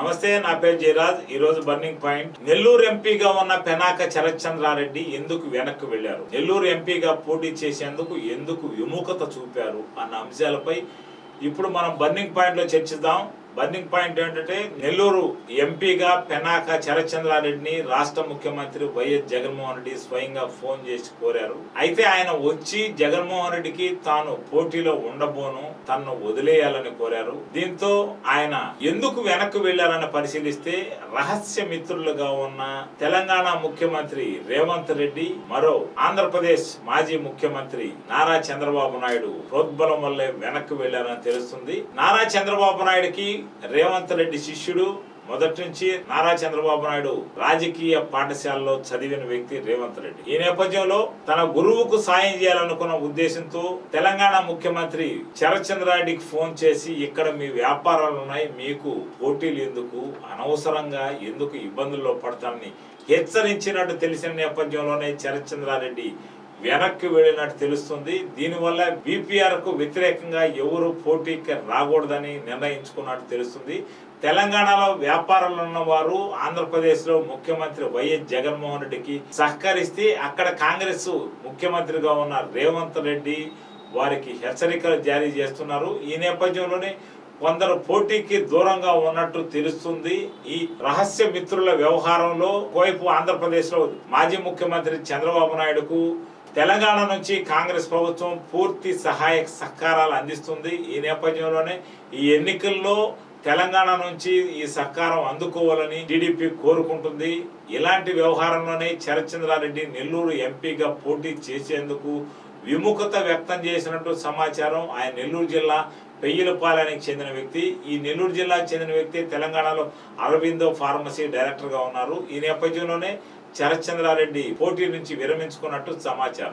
నమస్తే నా పేరు జయరాజ్. ఈ రోజు బర్నింగ్ పాయింట్ నెల్లూరు ఎంపీగా ఉన్న పెనాక చరచంద్రారెడ్డి ఎందుకు వెనక్కి వెళ్ళారు నెల్లూరు ఎంపీగా పోటీ చేసేందుకు ఎందుకు విముఖత చూపారు? అన్న అంశాలపై ఇప్పుడు మనం బర్నింగ్ పాయింట్లో చర్చిద్దాం. బర్నింగ్ పాయింట్ ఏంటంటే నెల్లూరు ఎంపీగా పెనాక చరచంద్రారెడ్డిని రాష్ట్ర ముఖ్యమంత్రి వైఎస్ జగన్మోహన్ రెడ్డి స్వయంగా ఫోన్ చేసి కోరారు. అయితే ఆయన వచ్చి జగన్మోహన్ రెడ్డికి తాను పోటీలో ఉండబోను తనను వదిలేయాలని కోరారు. దీంతో ఆయన ఎందుకు వెనక్కు వెళ్ళారని పరిశీలిస్తే రహస్య మిత్రులుగా ఉన్న తెలంగాణ ముఖ్యమంత్రి రేవంత్ రెడ్డి మరో ఆంధ్రప్రదేశ్ మాజీ ముఖ్యమంత్రి నారా చంద్రబాబు నాయుడు ప్రోద్బలం వల్లే వెనక్కు వెళ్ళారని తెలుస్తుంది. నారా చంద్రబాబు నాయుడుకి రేవంత్ రెడ్డి శిష్యుడు మొదటి నుంచి నారా చంద్రబాబు నాయుడు రాజకీయ పాఠశాలలో చదివిన వ్యక్తి రేవంత్ రెడ్డి. ఈ నేపథ్యంలో తన గురువుకు సాయం చేయాలనుకున్న ఉద్దేశంతో తెలంగాణ ముఖ్యమంత్రి చరచంద్రారెడ్డికి ఫోన్ చేసి ఇక్కడ మీ వ్యాపారాలు ఉన్నాయి మీకు పోటీలు ఎందుకు? అనవసరంగా ఎందుకు ఇబ్బందుల్లో పడతానని హెచ్చరించినట్టు తెలిసిన నేపథ్యంలోనే చరచంద్రారెడ్డి వెనక్కి వెళ్ళినట్టు తెలుస్తుంది. దీనివల్ల బీపీఆర్కు వ్యతిరేకంగా ఎవరు పోటీకి రాకూడదని నిర్ణయించుకున్నట్టు తెలుస్తుంది. తెలంగాణలో వ్యాపారంలో ఉన్న వారు ఆంధ్రప్రదేశ్లో ముఖ్యమంత్రి వైఎస్ జగన్మోహన్ రెడ్డికి సహకరిస్తే అక్కడ కాంగ్రెస్ ముఖ్యమంత్రిగా ఉన్న రేవంత్ రెడ్డి వారికి హెచ్చరికలు జారీ చేస్తున్నారు. ఈ నేపథ్యంలోనే కొందరు పోటీకి దూరంగా ఉన్నట్టు తెలుస్తుంది. ఈ రహస్య మిత్రుల వ్యవహారంలో ఒకవైపు ఆంధ్రప్రదేశ్లో మాజీ ముఖ్యమంత్రి చంద్రబాబు నాయుడుకు తెలంగాణ నుంచి కాంగ్రెస్ ప్రభుత్వం పూర్తి సహాయ సహకారాలు అందిస్తుంది. ఈ నేపథ్యంలోనే ఈ ఎన్నికల్లో తెలంగాణ నుంచి ఈ సహకారం అందుకోవాలని టీడీపీ కోరుకుంటుంది. ఇలాంటి వ్యవహారంలోనే చరచంద్రారెడ్డి నెల్లూరు ఎంపీగా పోటీ చేసేందుకు విముఖత వ్యక్తం చేసినట్టు సమాచారం. ఆయన నెల్లూరు జిల్లా పెయ్యలపాలెనికి చెందిన వ్యక్తి ఈ నెల్లూరు జిల్లాకు చెందిన వ్యక్తి తెలంగాణలో అరవిందో ఫార్మసీ డైరెక్టర్గా ఉన్నారు. ఈ నేపథ్యంలోనే శరత్చంద్రారెడ్డి పోటీ నుంచి విరమించుకున్నట్టు సమాచారం.